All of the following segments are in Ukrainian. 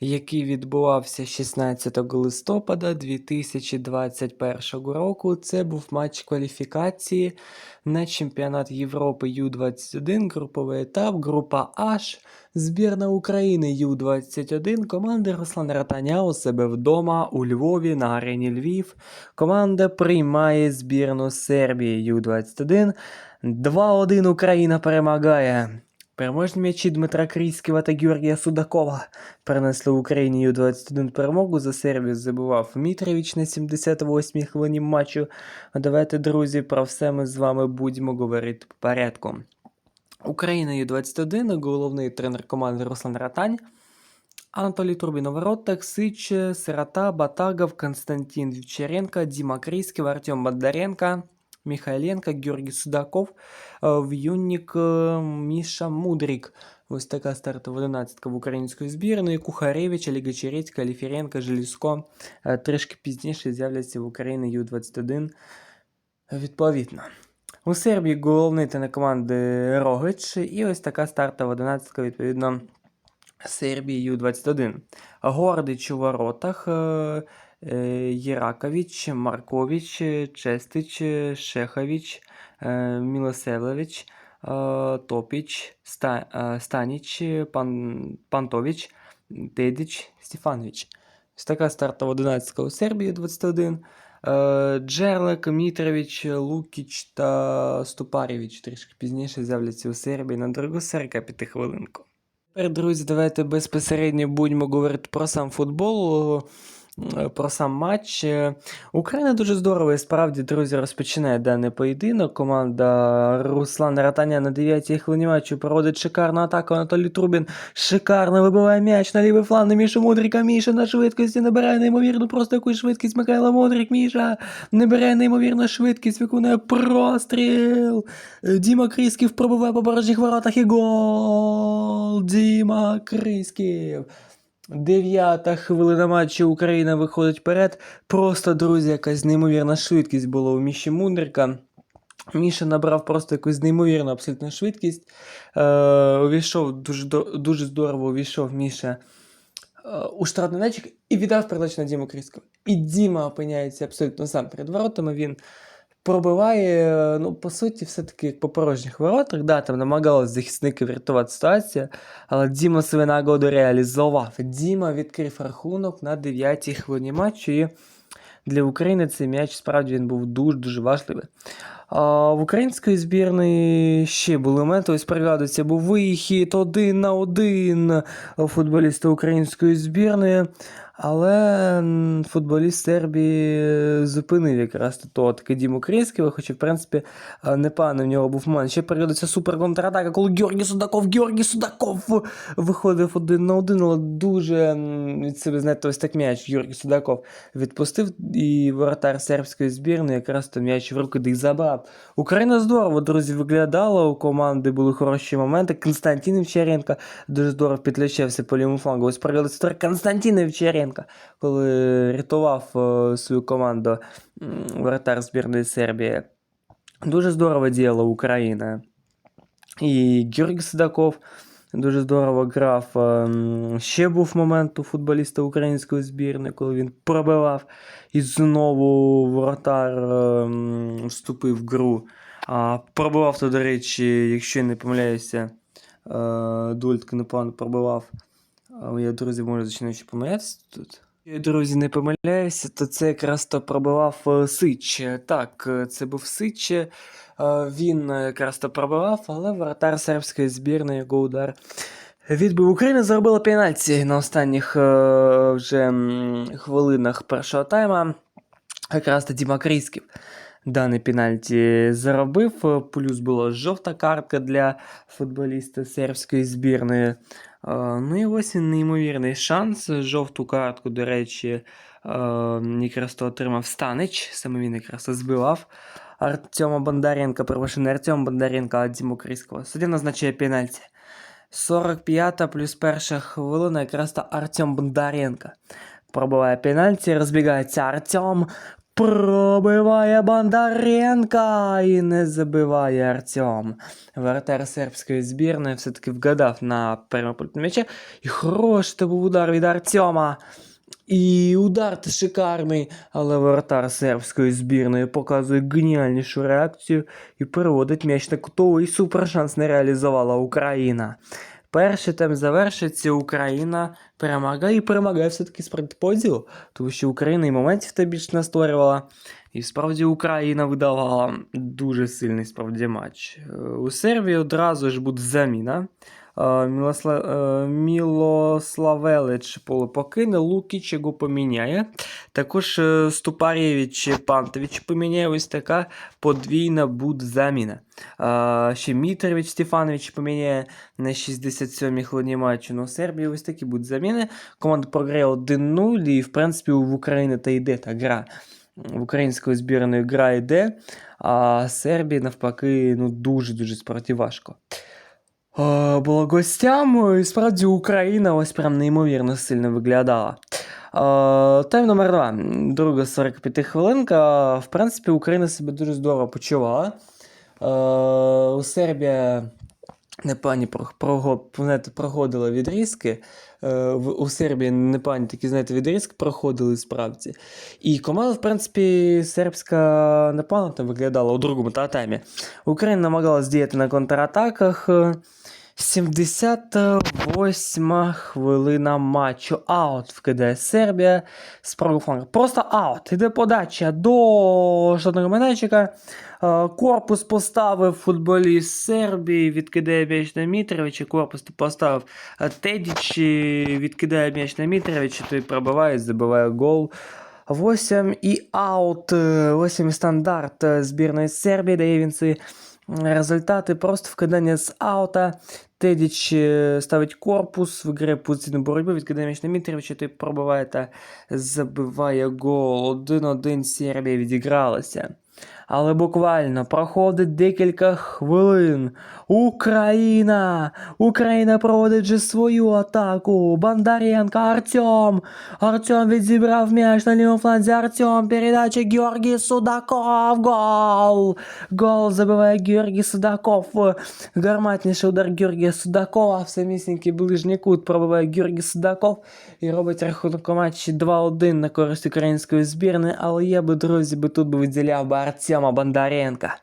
який відбувався 16 листопада 2021 року. Це був матч кваліфікації на чемпіонат Європи Ю-21, груповий етап, група H. Збірна України Ю-21, команда Руслана Ратаня у себе вдома у Львові на арені Львів. Команда приймає збірну Сербії Ю-21. 2-1 Україна перемагає. Переможні м'ячі Дмитра Крійського та Георгія Судакова принесли Україні Ю-21 перемогу. За Сербію забивав Мітрович на 78-й хвилині матчу. Давайте, друзі, про все ми з вами будемо говорити по порядку. Україна Ю-21, головний тренер команди Руслан Ратань, Анатолій Трубін у воротах, Сич, Сирота, Батагов, Константин Вівчаренко, Діма Крійський, Артем Бондаренко, Михайленко, Георгій Судаков, е, В'юнник, е, Міша Мудрік. Ось така стартова одинадцятка в української збірної. Кухаревич, Олега Чередька, Ліфіренко, Желізко. Е, Трішки пізніше з'являться в Україні Ю-21 відповідно. У Сербії головний команди Рогич, і ось така стартова одинадцятка, відповідно, Сербії Ю-21. Гордич у воротах, е, Єракович, Маркович, Честич, Шехович, е, Мілосевлевич, е, Топіч, е, Станіч, Пан, Пантович, Тедич, Стефанович. Ось така стартова одинадцятка у Сербії 21. Е, Джерлик, Мітрович, Лукіч та Ступарєвич трішки пізніше з'являться у Сербії на другу серка п'ятихвилинку. Тепер, друзі, давайте безпосередньо будемо говорити про сам футбол, е, про сам матч. Е, Україна дуже здорово і справді, друзі, розпочинає даний поєдинок. Команда Руслана Ратаня на 9-й хвилині матчу проводить шикарну атаку. Анатолій Трубін шикарно вибиває м'яч на лівий фланг на Мішу Мудрика. Міша на швидкості набирає неймовірну просто якусь швидкість. Михайло Мудрик. Міша набирає неймовірну швидкість, виконує простріл. Е, Діма Крісків пробиває по порожніх воротах і гол. Діма Крісків. Дев'ята хвилина матчу Україна виходить вперед. Просто, друзі, якась неймовірна швидкість була у Міші Мундрика. Міша набрав просто якусь неймовірну абсолютно швидкість. Е, увійшов дуже, дуже здорово, увійшов Міша е, у штрафний м'ячик і віддав передачу на Діму Кріського. І Діма опиняється абсолютно сам перед воротами. Він пробиває, ну, по суті, все-таки як по порожніх воротах. Да, там намагалися захисники врятувати ситуацію, але Діма свою нагоду реалізував. Діма відкрив рахунок на 9-й хвилині матчу. І для України цей м'яч справді він був дуже-дуже важливий. А в української збірної ще були моменти. Ось пригадується, був вихід один на один футболіста української збірної. Але футболіст Сербії зупинив якраз того таки Діму Крісківа, хоча, в принципі, е, непоганий в нього був момент. Ще пригадується супер контратака, коли Георгій Судаков, Георгій Судаков виходив один на один, але дуже від себе, знаєте, ось так м'яч Георгій Судаков відпустив, і воротар сербської збірної якраз то м'яч в руки де й забрав. Україна здорово, друзі, виглядала, у команди були хороші моменти. Константин Вчаренко дуже здорово підлічився по лівому флангу. Ось пригадується історія Константина Вчаренка, коли рятував е, свою команду м, воротар збірної Сербії. Дуже здорово діяла Україна. І Георгій Судаков дуже здорово грав. Ем, Ще був момент у футболіста української збірної, коли він пробивав і знову воротар ем, вступив в гру. А, пробивав то, до речі, якщо я не помиляюся, е, Дультка непогано пробивав. А Я, друзі, можу починати помилятися тут. Я, друзі, не помиляюся, то це якраз то пробивав е, Сич. Так, е, це був Сич. е, Він якраз то пробивав, але воротар сербської збірної його удар відбив. Україна заробила пенальті на останніх вже хвилинах першого тайма. Якраз то Діма Крісків даний пенальті заробив. Плюс була жовта картка для футболіста сербської збірної. Е, Ну і ось він неймовірний шанс. Жовту картку, до речі, е, якраз то отримав Станич. Саме він якраз збивав. Артема Бондаренка, перепрошую, не Артема Бондаренка, а Діму Кріського. Суддя назначає пенальті. 45 плюс перша хвилина якраз то Артем Бондаренко. Пробиває пенальті, розбігається Артем. Пробиває Бондаренка і не забиває Артем. Воротар сербської збірної все-таки вгадав на першому м'яча. І хороший це був удар від Артема. І удар та шикарний, але воротар сербської збірної показує геніальнішу реакцію і переводить м'яч на кутовий супершанс не реалізувала Україна. Перший тем завершиться, Україна перемагає і перемагає все-таки справді тому що Україна і моментів та більше не створювала. І справді Україна видавала дуже сильний справді матч. Е, У Сербії одразу ж буде заміна. Е, Мілосла... е, Мілославелич поле покине, Лукіч його поміняє. Також е, Ступарєвич Пантович поміняє. Ось така подвійна буде заміна. Е, Ще Мітрович Стефанович поміняє на 67-й хвилині матчу. Ну, у Сербії ось такі будуть заміни. Команда програє 1-0, і в принципі в Україні та йде та гра. В української збірної гра йде, а Сербії навпаки ну, дуже-дуже справді важко. Було гостям, і справді Україна ось прям неймовірно сильно виглядала. Тайм номер 2. Друга 45 хвилинка. В принципі, Україна себе дуже здорово почувала. У Сербія непані знаєте, проходила відрізки. Е, У Сербії непані такі, знаєте, відрізки проходили справді. І команда, в принципі, сербська непогано там виглядала у другому та таймі. Україна намагалась діяти на контратаках. Е, 78 хвилина матчу. Аут вкидає Сербія з правого флангу. Просто аут. Іде подача до штатного майданчика. Е, Корпус поставив футболіст Сербії, відкидає м'яч на Мітровича. Корпус поставив е, Тедіч, відкидає м'яч на Мітровича, той пробиває, забиває гол. 8 і аут. 8 стандарт е, збірної Сербії дає він свої результати. Просто вкидання з аута. Тедіч ставить корпус, виграє позиційну боротьбу, відкидає м'яч на Мітровича, той пробиває та забиває гол. 1-1 Сербія відігралася. Але буквально проходить декілька хвилин. Україна! Україна проводить же свою атаку. Бондаренко, Артем. Артем відзібрав м'яч на лівому фланзі. Артем. Передача Георгій Судаков. Гол! Гол забиває Георгій Судаков. Гарматніший удар Георгія Судакова. В самісінький ближній кут пробиває Георгій Судаков і робить рахунок матчі 2-1 на користь української збірної. Але я би, друзі, би тут би виділяв би Артема Бондаренка.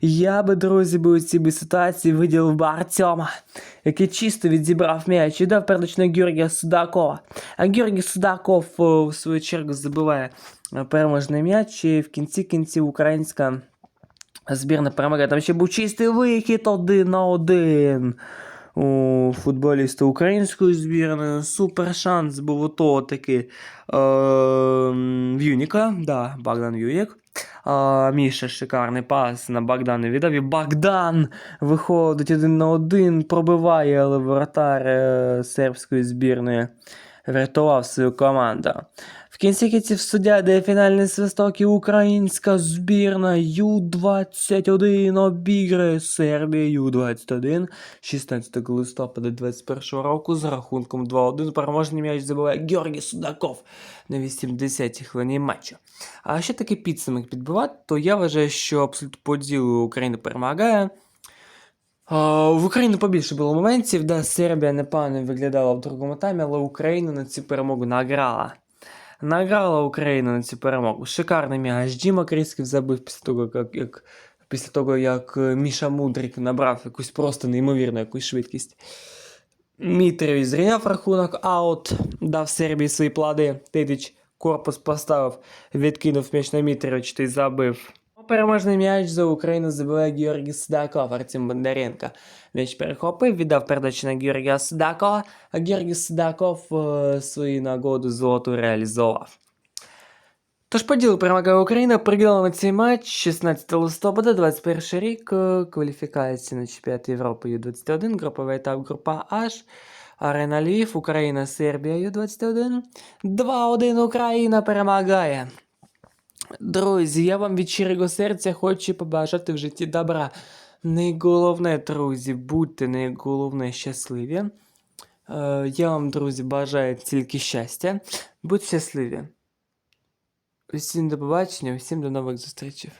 Я би, друзі, би у цій ситуації виділив би Артема, який чисто відзібрав м'яч і дав передач на Георгія Судакова. А Георгій Судаков, в свою чергу, забиває е, переможний м'яч, і в кінці кінців українська збірна перемагає. Там ще був чистий вихід один на один. У футболіста української збірної супер шанс був ото таки е, В'юніка, да, Богдан В'юнік. А, Міша шикарний пас на Богдана віддав. І Богдан виходить один на один, пробиває, але воротар е, сербської збірної врятував свою команду. Кінці кінців суддя дає фінальний свисток і українська збірна Ю-21 обіграє Сербію Ю-21 16 листопада 21 року з рахунком 2-1. Переможний м'яч забиває Георгій Судаков на 80-й хвилині матчу. А ще такий підсумок підбивати, то я вважаю, що абсолютно по ділу Україна перемагає. В Україні побільше було моментів, де Сербія непогано виглядала в другому таймі, але Україна на цю перемогу награла. Награла Україна на цю перемогу. Шикарний м'яч. Діма Крицьків забив після того, як, як, після того, як е, Міша Мудрик набрав якусь просто неймовірну якусь швидкість. Мітрович зрівняв рахунок, аут, дав Сербії свої плоди. Тедіч корпус поставив, відкинув м'яч на Мітрович та й забив. Переможний м'яч за Україну забиває Георгій Судаков, Артем Бондаренко. М'яч перехопив, віддав передачу на Георгія Судакова, а Георгій Судаков е, свою нагоду золоту реалізував. Тож по ділу перемагає Україна, на цей матч 16 листопада, 21 рік, е, кваліфікація на чемпіонат Європи Ю-21, груповий етап група H, Арена Львів, Україна, Сербія Ю-21. 2-1 Україна перемагає. Друзі, я вам від щирого серця хочу побажати в житті добра. Найголовне, друзі, будьте найголовне щасливі. Е, Я вам, друзі, бажаю тільки щастя. Будьте щасливі. Усім до побачення, усім до нових зустрічей.